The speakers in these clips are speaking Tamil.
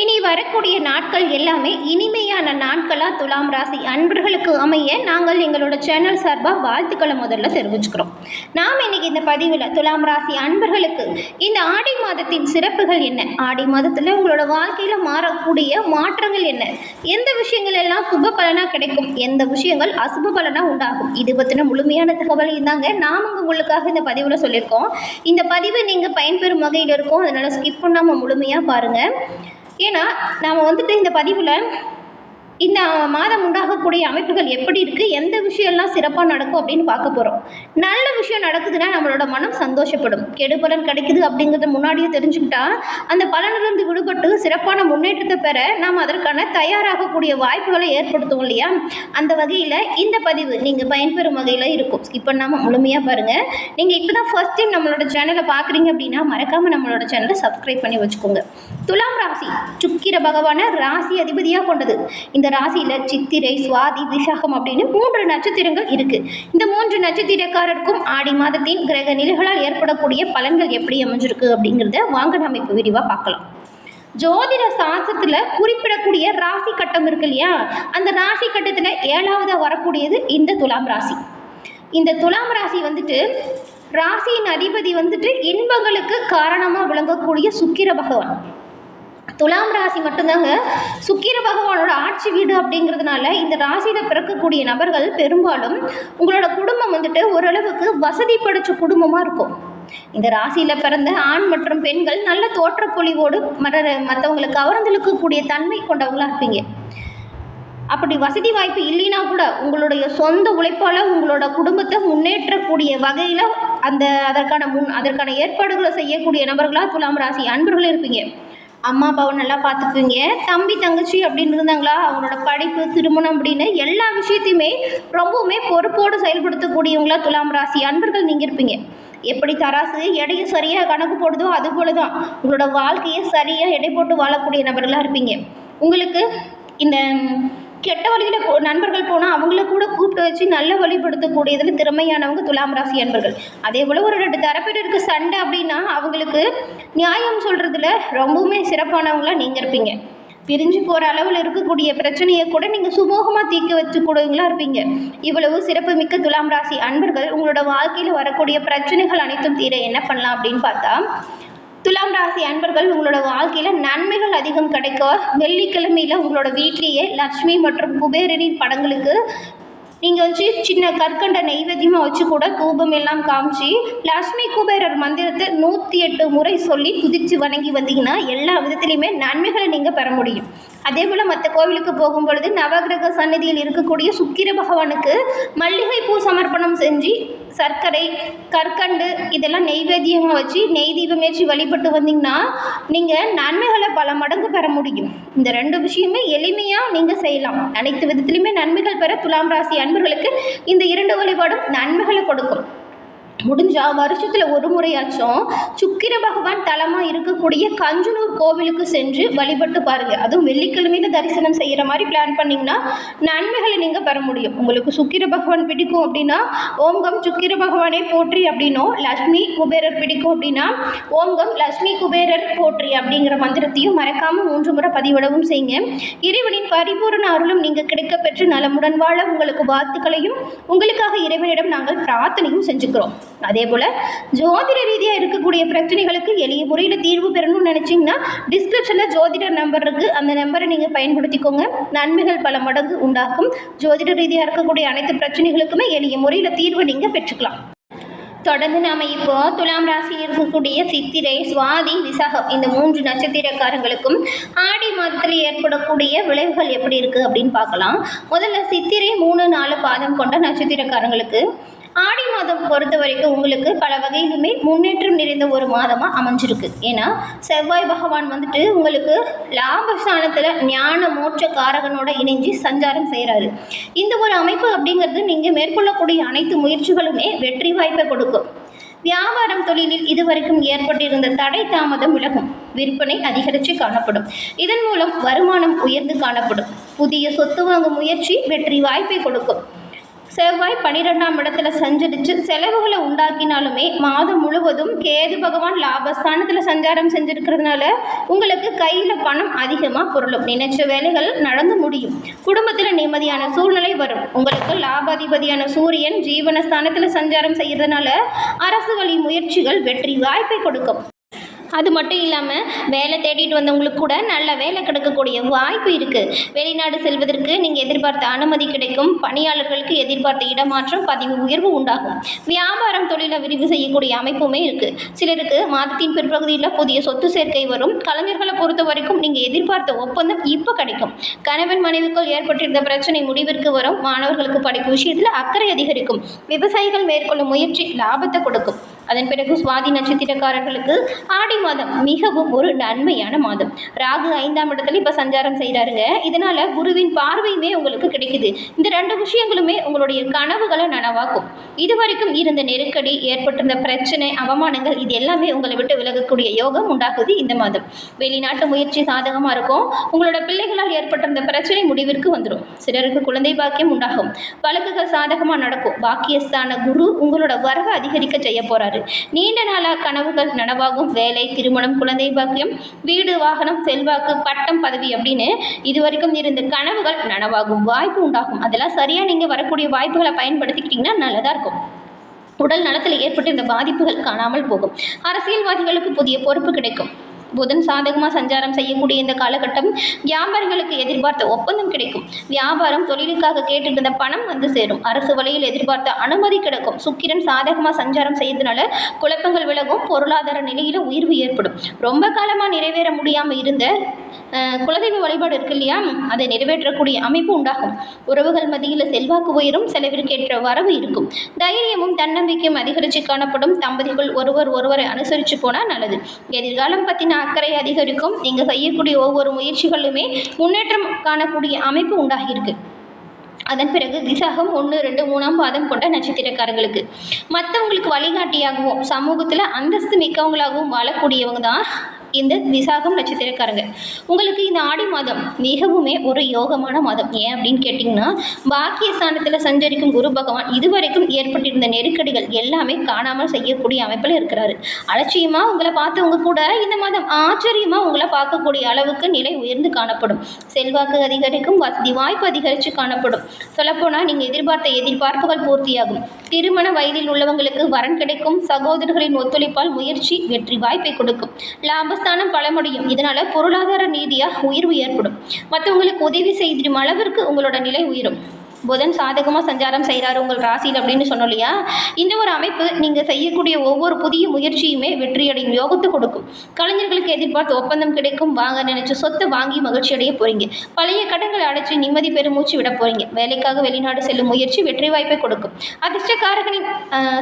இனி வரக்கூடிய நாட்கள் எல்லாமே இனிமையான நாட்களாக துலாம் ராசி அன்பர்களுக்கு அமைய நாங்கள் எங்களோட சேனல் சார்பாக வாழ்த்துக்களை முதல்ல தெரிவிச்சுக்கிறோம். நாம் இன்னைக்கு இந்த பதிவில் துலாம் ராசி அன்பர்களுக்கு இந்த ஆடி மாதத்தின் சிறப்புகள் என்ன? ஆடி மாதத்தில் உங்களோட வாழ்க்கையில் மாறக்கூடிய மாற்றங்கள் என்ன? எந்த விஷயங்கள் எல்லாம் சுப பலனாக கிடைக்கும்? எந்த விஷயங்கள் அசுப பலனாக உண்டாகும்? இது பற்றின முழுமையான தகவல் இருந்தாங்க நாம் உங்களுக்காக இந்த பதிவில் சொல்லியிருக்கோம். இந்த பதிவு நீங்கள் பயன்பெறும் வகையில் இருக்கும். அதனால் ஸ்கிப் பண்ணாமல் முழுமையாக பாருங்கள் ஏன்னா நாம் வந்துட்டு இந்த பதிவில் இந்த மாதம் உண்டாகக்கூடிய அமைப்புகள் எப்படி இருக்குது எந்த விஷயம்லாம் சிறப்பாக நடக்கும் அப்படின்னு பார்க்க போகிறோம் நல்ல விஷயம் நடக்குதுன்னா நம்மளோட மனம் சந்தோஷப்படும். கெடுபலன் கிடைக்குது அப்படிங்கிறத முன்னாடியே தெரிஞ்சுக்கிட்டா அந்த பலனிலிருந்து விடுபட்டு சிறப்பான முன்னேற்றத்தை பெற நாம் அதற்கான தயாராகக்கூடிய வாய்ப்புகளை ஏற்படுத்துவோம் இல்லையா? அந்த வகையில் இந்த பதிவு நீங்கள் பயன்பெறும் வகையில் இருக்கும். ஸ்கிப் பண்ணாமல் முழுமையாக பாருங்கள் நீங்கள் இப்போ தான் ஃபர்ஸ்ட் டைம் நம்மளோட சேனலை பார்க்குறீங்க அப்படின்னா மறக்காமல் நம்மளோட சேனலை சப்ஸ்கிரைப் பண்ணி வச்சுக்கோங்க. துலாம் ராசி சுக்கிர பகவான ராசி அதிபதியாக கொண்டது. இந்த ராசியில் சித்திரை சுவாதி விசாகம் அப்படின்னு மூன்று நட்சத்திரங்கள் இருக்கு. இந்த மூன்று நட்சத்திரக்காரருக்கும் ஆடி மாதத்தின் கிரக நிலைகளால் ஏற்படக்கூடிய பலன்கள் எப்படி அமைஞ்சிருக்கு அப்படிங்கிறத வாங்க அமைப்பு இப்போ விரிவாக பார்க்கலாம். ஜோதிட சாஸ்திரத்தில் குறிப்பிடக்கூடிய ராசி கட்டம் இருக்கு இல்லையா? அந்த ராசி கட்டத்தில் ஏழாவதாக வரக்கூடியது இந்த துலாம் ராசி. இந்த துலாம் ராசி வந்துட்டு ராசியின் அதிபதி வந்துட்டு இன்பங்களுக்கு காரணமாக விளங்கக்கூடிய சுக்கிர பகவான். துலாம் ராசி மட்டும்தாங்க. சுக்கிர பகவானோட ஆட்சி வீடு அப்படிங்கிறதுனால இந்த ராசியில் பிறக்கக்கூடிய நபர்கள் பெரும்பாலும் உங்களோட குடும்பம் வந்துட்டு ஓரளவுக்கு வசதி படைச்ச குடும்பமாக இருக்கும். இந்த ராசியில் பிறந்த ஆண் மற்றும் பெண்கள் நல்ல தோற்றப்பொழிவோடு மற மற்றவங்களை கவர்ந்தெழுக்கக்கூடிய தன்மை கொண்டவங்களாக இருப்பீங்க. அப்படி வசதி வாய்ப்பு இல்லைனா கூட உங்களுடைய சொந்த உழைப்பால் உங்களோட குடும்பத்தை முன்னேற்றக்கூடிய வகையில் அந்த அதற்கான முன் அதற்கான ஏற்பாடுகளை செய்யக்கூடிய நபர்களாக துலாம் ராசி அன்பர்கள் இருப்பீங்க. அம்மா அப்பாவை நல்லா பார்த்துக்குவீங்க தம்பி தங்கச்சி அப்படின்னு இருந்தாங்களா? அவங்களோட படிப்பு திருமணம் அப்படின்னு எல்லா விஷயத்தையுமே ரொம்பவுமே பொறுப்போடு செயல்படுத்தக்கூடியவங்களா துலாம் ராசி அன்பர்கள் நீங்கள் இருப்பீங்க. எப்படி தராசு? எடையை சரியாக கணக்கு போடுதோ அது போல தான் உங்களோட வாழ்க்கையை சரியாக எடை போட்டு வாழக்கூடிய நபர்களாக இருப்பீங்க. உங்களுக்கு இந்த கெட்ட வழியில் போ நண்பர்கள் போனால் அவங்கள கூட கூப்பிட்டு வச்சு நல்ல வழிபடுத்தக்கூடியதில் திறமையானவங்க துலாம் ராசி அன்பர்கள். அதே போல் ஒரு ரெண்டு தரப்பினருக்கு சண்டை அப்படின்னா அவங்களுக்கு நியாயம் சொல்கிறதுல ரொம்பவுமே சிறப்பானவங்களாக நீங்கள் இருப்பீங்க. பிரிஞ்சு போகிற அளவில் இருக்கக்கூடிய பிரச்சனையை கூட நீங்கள் சுமூகமாக தீர்க்க கூடவங்களா இருப்பீங்க. இவ்வளவு சிறப்பு மிக்க துலாம் ராசி அன்பர்கள் உங்களோட வாழ்க்கையில் வரக்கூடிய பிரச்சனைகள் அனைத்தும் தீர என்ன பண்ணலாம் அப்படின்னு பார்த்தா துலாம் ராசி அன்பர்கள் உங்களோட வாழ்க்கையில் நன்மைகள் அதிகம் கிடைக்க வெள்ளிக்கிழமையில் உங்களோட வீட்டிலேயே லக்ஷ்மி மற்றும் குபேரனின் படங்களுக்கு நீங்கள் வச்சு சின்ன கற்கண்ட நெய்வேத்தியமாக வச்சு கூட தூபம் எல்லாம் காமிச்சு லக்ஷ்மி குபேரர் மந்திரத்தை நூற்றி எட்டு முறை சொல்லி குதித்து வணங்கி வந்தீங்கன்னா எல்லா விதத்துலையுமே நன்மைகளை நீங்கள் பெற முடியும். அதே போல் மற்ற கோவிலுக்கு போகும் பொழுது நவகிரக சந்நிதியில் இருக்கக்கூடிய சுக்கிர பகவானுக்கு மல்லிகை பூ சமர்ப்பணம் செஞ்சு சர்க்கரை கற்கண்டு இதெல்லாம் நெய்வேத்தியமாக வச்சு நெய் தீபம் ஏற்றி வழிபட்டு வந்தீங்கன்னா நீங்கள் நன்மைகளை பல மடங்கு பெற முடியும். இந்த ரெண்டு விஷயமே எளிமையாக நீங்கள் செய்யலாம். அனைத்து விதத்திலுமே நன்மைகள் பெற துலாம் ராசி அன்பர்களுக்கு இந்த இரண்டு வழிபாடும் நன்மைகளை கொடுக்கும். முடிஞ்சா வருஷத்தில் ஒரு முறையாச்சும் சுக்கிர பகவான் தலமாக இருக்கக்கூடிய கஞ்சனூர் கோவிலுக்கு சென்று வழிபட்டு பாருங்கள் அதுவும் வெள்ளிக்கிழமையில் தரிசனம் செய்கிற மாதிரி பிளான் பண்ணிங்கன்னா நன்மைகளை நீங்கள் பெற முடியும். உங்களுக்கு சுக்கிர பகவான் பிடிக்கும் அப்படின்னா ஓம்கம் சுக்கிர பகவானே போற்றி அப்படின்னும் லக்ஷ்மி குபேரர் பிடிக்கும் அப்படின்னா ஓம்கம் லக்ஷ்மி குபேரர் போற்றி அப்படிங்கிற மந்திரத்தையும் மறக்காமல் மூன்று முறை பதிவிடவும் செய்யுங்க. இறைவனின் பரிபூரண அருளும் நீங்கள் கிடைக்க பெற்று நலமுடன் வாழ உங்களுக்கு வாழ்த்துக்களையும் உங்களுக்காக இறைவனிடம் நாங்கள் பிரார்த்தனையும் செஞ்சுக்கிறோம். அதே போல் ஜோதிட ரீதியாக இருக்கக்கூடிய பிரச்சனைகளுக்கு எளிய முறையில் தீர்வு பெறணும்னு நினச்சிங்கன்னா டிஸ்கிரிப்ஷனில் ஜோதிடர் நம்பர் இருக்குது அந்த நம்பரை நீங்கள் பயன்படுத்திக்கோங்க. நன்மைகள் பல மடங்கு உண்டாக்கும். ஜோதிட ரீதியாக இருக்கக்கூடிய அனைத்து பிரச்சனைகளுக்குமே எளிய முறையில் தீர்வு நீங்கள் பெற்றுக்கலாம். தொடர்ந்து நாம் இப்போ துலாம் ராசியில் இருக்கக்கூடிய சித்திரை சுவாதி விசாகம் இந்த மூன்று நட்சத்திரக்காரங்களுக்கும் ஆடி மாதத்தில் ஏற்படக்கூடிய விளைவுகள் எப்படி இருக்குது அப்படின்னு பார்க்கலாம். முதல்ல சித்திரை மூணு நாலு பாதம் கொண்ட நட்சத்திரக்காரங்களுக்கு ஆடி மாதம் பொறுத்த வரைக்கும் உங்களுக்கு பல வகையிலுமே முன்னேற்றம் நிறைந்த ஒரு மாதமாக அமைஞ்சிருக்கு. ஏன்னா செவ்வாய் பகவான் வந்துட்டு உங்களுக்கு லாபஸ்தானத்தில் ஞான மோட்ச காரகனோட இணைஞ்சு சஞ்சாரம் செய்கிறாரு இந்த ஒரு அமைப்பு அப்படிங்கிறது நீங்கள் மேற்கொள்ளக்கூடிய அனைத்து முயற்சிகளுமே வெற்றி வாய்ப்பை கொடுக்கும். வியாபாரம் தொழிலில் இதுவரைக்கும் ஏற்பட்டிருந்த தடை தாமதம் விலகும். விற்பனை அதிகரித்து காணப்படும். இதன் மூலம் வருமானம் உயர்ந்து காணப்படும். புதிய சொத்து வாங்கும் முயற்சி வெற்றி வாய்ப்பை கொடுக்கும். செவ்வாய் பன்னிரெண்டாம் இடத்துல சஞ்சரித்து செலவுகளை உண்டாக்கினாலுமே மாதம் முழுவதும் கேது பகவான் லாபஸ்தானத்தில் சஞ்சாரம் செஞ்சிருக்கிறதுனால உங்களுக்கு கையில் பணம் அதிகமாக பொருளும். நினைச்ச வேலைகள் நடந்து முடியும். குடும்பத்தில் நிம்மதியான சூழ்நிலை வரும். உங்களுக்கு லாபாதிபதியான சூரியன் ஜீவனஸ்தானத்தில் சஞ்சாரம் செய்கிறதுனால அரசு வழி முயற்சிகள் வெற்றி வாய்ப்பை கொடுக்கும். அது மட்டும் இல்லாமல் வேலை தேடிட்டு வந்தவங்களுக்கு கூட நல்ல வேலை கிடைக்கக்கூடிய வாய்ப்பு இருக்குது வெளிநாடு செல்வதற்கு நீங்கள் எதிர்பார்த்த அனுமதி கிடைக்கும். பணியாளர்களுக்கு எதிர்பார்த்த இடமாற்றம் பதிவு உயர்வு உண்டாகும். வியாபாரம் தொழிலை விரிவு செய்யக்கூடிய அமைப்புமே இருக்குது சிலருக்கு மாதத்தின் பிற்பகுதியில் புதிய சொத்து சேர்க்கை வரும். கலைஞர்களை பொறுத்த வரைக்கும் நீங்கள் எதிர்பார்த்த ஒப்பந்தம் இப்போ கிடைக்கும். கணவன் மனைவிக்குள் ஏற்பட்டிருந்த பிரச்சனை முடிவிற்கு வரும். மாணவர்களுக்கு படிப்பு விஷயத்தில் அக்கறை அதிகரிக்கும். விவசாயிகள் மேற்கொள்ளும் முயற்சி லாபத்தை கொடுக்கும். அதன் பிறகு சுவாதி நட்சத்திரக்காரர்களுக்கு ஆடி மாதம் மிகவும் ஒரு நன்மையான மாதம். ராகு ஐந்தாம் இடத்துல இப்போ சஞ்சாரம் செய்கிறாருங்க இதனால் குருவின் பார்வையுமே உங்களுக்கு கிடைக்குது. இந்த ரெண்டு விஷயங்களுமே உங்களுடைய கனவுகளை நனவாக்கும். இதுவரைக்கும் இருந்த நெருக்கடி ஏற்பட்டிருந்த பிரச்சனை அவமானங்கள் இது எல்லாமே உங்களை விட்டு விலகக்கூடிய யோகம் உண்டாகுது இந்த மாதம். வெளிநாட்டு முயற்சி சாதகமாக இருக்கும். உங்களோட பிள்ளைகளால் ஏற்பட்டிருந்த பிரச்சனை முடிவிற்கு வந்துடும் சிலருக்கு குழந்தை பாக்கியம் உண்டாகும். வழக்குகள் சாதகமாக நடக்கும். பாக்கியஸ்தான குரு உங்களோட வரவை அதிகரிக்க செய்ய நீண்ட நாளாக கனவுகள் நனவாகும் வேலை திருமணம் குழந்தை பாக்கியம் வீடு வாகனம் செல்வாக்கு பட்டம் பதவி அப்படின்னு இதுவரைக்கும் இருந்த கனவுகள் நனவாகும் வாய்ப்பு உண்டாகும். அதெல்லாம் சரியாக நீங்கள் வரக்கூடிய வாய்ப்புகளை பயன்படுத்திக்கிட்டிங்கன்னா நல்லதாக இருக்கும். உடல் நலத்தில் ஏற்பட்ட இந்த பாதிப்புகள் காணாமல் போகும். அரசியல்வாதிகளுக்கு புதிய பொறுப்பு கிடைக்கும். புதன் சாதகமாக சஞ்சாரம் செய்யக்கூடிய இந்த காலகட்டம் வியாபாரிகளுக்கு எதிர்பார்த்த ஒப்பந்தம் கிடைக்கும். வியாபாரம் தொழிலுக்காக கேட்டிருந்த பணம் வந்து சேரும். அரசு வழியில் எதிர்பார்த்த அனுமதி கிடைக்கும். சுக்கிரன் சாதகமாக சஞ்சாரம் செய்யறதுனால குழப்பங்கள் விலகும். பொருளாதார நிலையில் உயர்வு ஏற்படும். ரொம்ப காலமாக நிறைவேற முடியாமல் இருந்த குலதெய்வ வழிபாடு இருக்கு இல்லையா? அதை நிறைவேற்றக்கூடிய அமைப்பு உண்டாகும். உறவுகள் மத்தியில் செல்வாக்கு உயரும். செலவிற்கேற்ற வரவு இருக்கும். தைரியமும் தன்னம்பிக்கையும் அதிகரித்து காணப்படும். தம்பதிகள் ஒருவர் ஒருவரை அனுசரித்து போனால் நல்லது. எதிர்காலம் பற்றின அக்கறை அதிகரிக்கும். நீங்கள் செய்யக்கூடிய ஒவ்வொரு முயற்சிகளுமே முன்னேற்றம் காணக்கூடிய அமைப்பு உண்டாகியிருக்கு. அதன் பிறகு விசாகம் ஒன்று ரெண்டு மூணாம் பாதம் கொண்ட நட்சத்திரக்காரங்களுக்கு மற்றவங்களுக்கு வழிகாட்டியாகவும் சமூகத்தில் அந்தஸ்து மிக்கவங்களாகவும் வாழக்கூடியவங்க தான் இந்த விசாகம் நட்சத்திரக்காரங்க. உங்களுக்கு இந்த ஆடி மாதம் மிகவுமே ஒரு யோகமான மாதம். ஏன் அப்படின்னு கேட்டிங்கன்னா பாக்கிய ஸ்தானத்தில் சஞ்சரிக்கும் குரு பகவான் இதுவரைக்கும் ஏற்பட்டிருந்த நெருக்கடிகள் எல்லாமே காணாமல் செய்யக்கூடிய அமைப்பில் இருக்கிறாரு. அலட்சியமாக உங்களை பார்த்தவங்க கூட இந்த மாதம் ஆச்சரியமாக உங்களை பார்க்கக்கூடிய அளவுக்கு நிலை உயர்ந்து காணப்படும். செல்வாக்கு அதிகரிக்கும் வசதி வாய்ப்பு அதிகரித்து காணப்படும். சொல்லப்போனால் நீங்கள் எதிர்பார்த்த எதிர்பார்ப்புகள் பூர்த்தியாகும். திருமண வயதில் உள்ளவங்களுக்கு வரன் கிடைக்கும் சகோதரர்களின் ஒத்துழைப்பால் முயற்சி வெற்றி வாய்ப்பை கொடுக்கும். லாபஸ்தானம் பலமடையும் இதனால் பொருளாதார ரீதியாக உயர்வு ஏற்படும். மற்றவங்களுக்கு உதவி செய்திடும் அளவிற்கு உங்களோட நிலை உயரும். புதன் சாதகமாக சஞ்சாரம் செய்கிறார் உங்கள் ராசியில் அப்படின்னு சொன்னோம் இல்லையா? இந்த ஒரு அமைப்பு நீங்கள் செய்யக்கூடிய ஒவ்வொரு புதிய முயற்சியுமே வெற்றியடையும் யோகத்தை கொடுக்கும். கலைஞர்களுக்கு எதிர்பார்த்து ஒப்பந்தம் கிடைக்கும் வாங்க நினைச்சு சொத்தை வாங்கி மகிழ்ச்சி அடைய போகிறீங்க பழைய கடன்களை அடைச்சு நிம்மதி பெருமூச்சு விட போகிறீங்க வேலைக்காக வெளிநாடு செல்லும் முயற்சி வெற்றி வாய்ப்பை கொடுக்கும். அதிர்ஷ்டக்காரர்களின்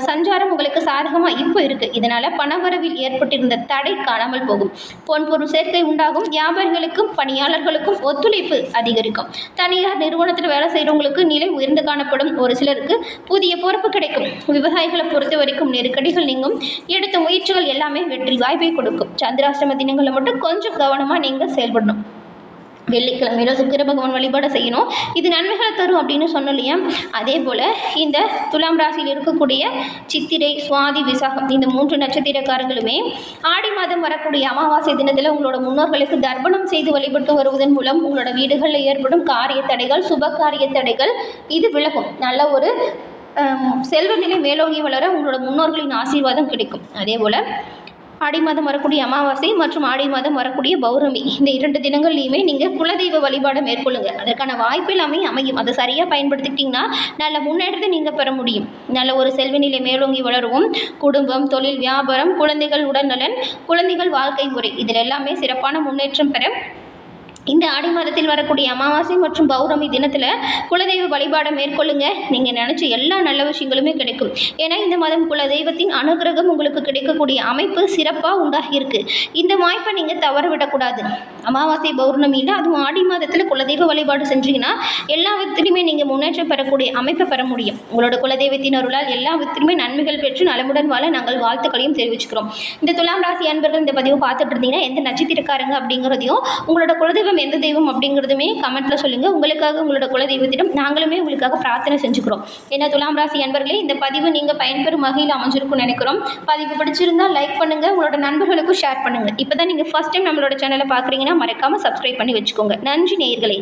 சஞ்சாரம் உங்களுக்கு சாதகமாக இப்போ இருக்குது இதனால் பணவரவில் ஏற்பட்டிருந்த தடை காணாமல் போகும். பொன் பொருள் சேர்க்கை உண்டாகும். வியாபாரிகளுக்கும் பணியாளர்களுக்கும் ஒத்துழைப்பு அதிகரிக்கும். தனியார் நிறுவனத்தில் வேலை செய்கிறவங்களுக்கு நிலை உயர்ந்து காணப்படும். ஒரு சிலருக்கு புதிய பொறுப்பு கிடைக்கும். விவசாயிகளை பொறுத்த வரைக்கும் நெருக்கடிகள் நீங்கும். எடுத்த முயற்சிகள் எல்லாமே வெற்றி வாய்ப்பை கொடுக்கும். சந்திராஷ்டம தினங்களை மட்டும் கொஞ்சம் கவனமாக நீங்கள் செயல்படணும். வெள்ளிக்கிழமையில சுக்கிர பகவான் வழிபாடு செய்யணும். இது நன்மைகளை தரும் அப்படின்னு சொன்னோம் இல்லையா? அதே போல் இந்த துலாம் ராசியில் இருக்கக்கூடிய சித்திரை சுவாதி விசாகம் இந்த மூன்று நட்சத்திரக்காரங்களுமே ஆடி மாதம் வரக்கூடிய அமாவாசை தினத்தில் உங்களோட முன்னோர்களுக்கு தர்ப்பணம் செய்து வழிபட்டு வருவதன் மூலம் உங்களோட வீடுகளில் ஏற்படும் காரிய தடைகள் சுப காரிய தடைகள் இது விலகும். நல்ல ஒரு செல்வநிலை செல்வ நிலை மேலோங்கி வளர உங்களோட முன்னோர்களின் ஆசீர்வாதம் கிடைக்கும். அதே போல் ஆடி மாதம் வரக்கூடிய அமாவாசை மற்றும் ஆடி மாதம் வரக்கூடிய பௌர்ணமி. இந்த இரண்டு தினங்கள்லையுமே நீங்கள் குலதெய்வ வழிபாடை மேற்கொள்ளுங்க. அதற்கான வாய்ப்பு எல்லாமே அமையும். அதை சரியாக பயன்படுத்திக்கிட்டிங்கன்னா நல்ல முன்னேற்றத்தை நீங்கள் பெற முடியும். நல்ல ஒரு செல்வநிலை மேலோங்கி வளரும் குடும்பம் தொழில் வியாபாரம் குழந்தைகள் உடல்நலன் குழந்தைகள் வாழ்க்கை முறை. இதில் எல்லாமே சிறப்பான முன்னேற்றம் பெற இந்த ஆடி மாதத்தில் வரக்கூடிய அமாவாசை மற்றும் பௌர்ணமி தினத்தில் குலதெய்வ வழிபாடை மேற்கொள்ளுங்க. நீங்கள் நினச்ச எல்லா நல்ல விஷயங்களுமே கிடைக்கும். ஏன்னா இந்த மாதம் குலதெய்வத்தின் அனுகிரகம் உங்களுக்கு கிடைக்கக்கூடிய அமைப்பு சிறப்பாக உண்டாகியிருக்கு இந்த வாய்ப்பை நீங்கள் தவற விடக்கூடாது. அமாவாசை பௌர்ணமியில் அதுவும் ஆடி மாதத்தில் குலதெய்வ வழிபாடு செஞ்சீங்கன்னா எல்லா விதத்திலுமே நீங்கள் முன்னேற்றம் பெறக்கூடிய அமைப்பை பெற முடியும். உங்களோட குலதெய்வத்தின் அருளால் எல்லா விதத்திலுமே நன்மைகள் பெற்று நலமுடன் வாழ நாங்கள் வாழ்த்துக்களையும் தெரிவிச்சுக்கிறோம். இந்த துலாம் ராசி அன்பர்கள் இந்த பதிவு பார்த்துட்டு இருந்தீங்கன்னா எந்த நட்சத்திரக்காரங்க அப்படிங்கிறதையும் உங்களோட குலதெய்வ குலதெய்வம் எந்த தெய்வம் அப்படிங்கிறதுமே கமெண்ட்டில் சொல்லுங்கள் உங்களுக்காக உங்களோட குலதெய்வத்திடம் நாங்களுமே உங்களுக்காக பிரார்த்தனை செஞ்சுக்கிறோம். ஏன்னா துலாம் ராசி அன்பர்களே இந்த பதிவு நீங்கள் பயன்பெறும் வகையில் அமைஞ்சிருக்கும்னு நினைக்கிறோம். பதிவு பிடிச்சிருந்தா லைக் பண்ணுங்கள் உங்களோட நண்பர்களுக்கும் ஷேர் பண்ணுங்கள் இப்போ தான் நீங்கள் ஃபஸ்ட் டைம் நம்மளோட சேனலை பார்க்குறீங்கன்னா மறக்காமல் சப்ஸ்கிரைப் பண்ணி வச்சுக்கோங்க. நன்றி நேயர்களே.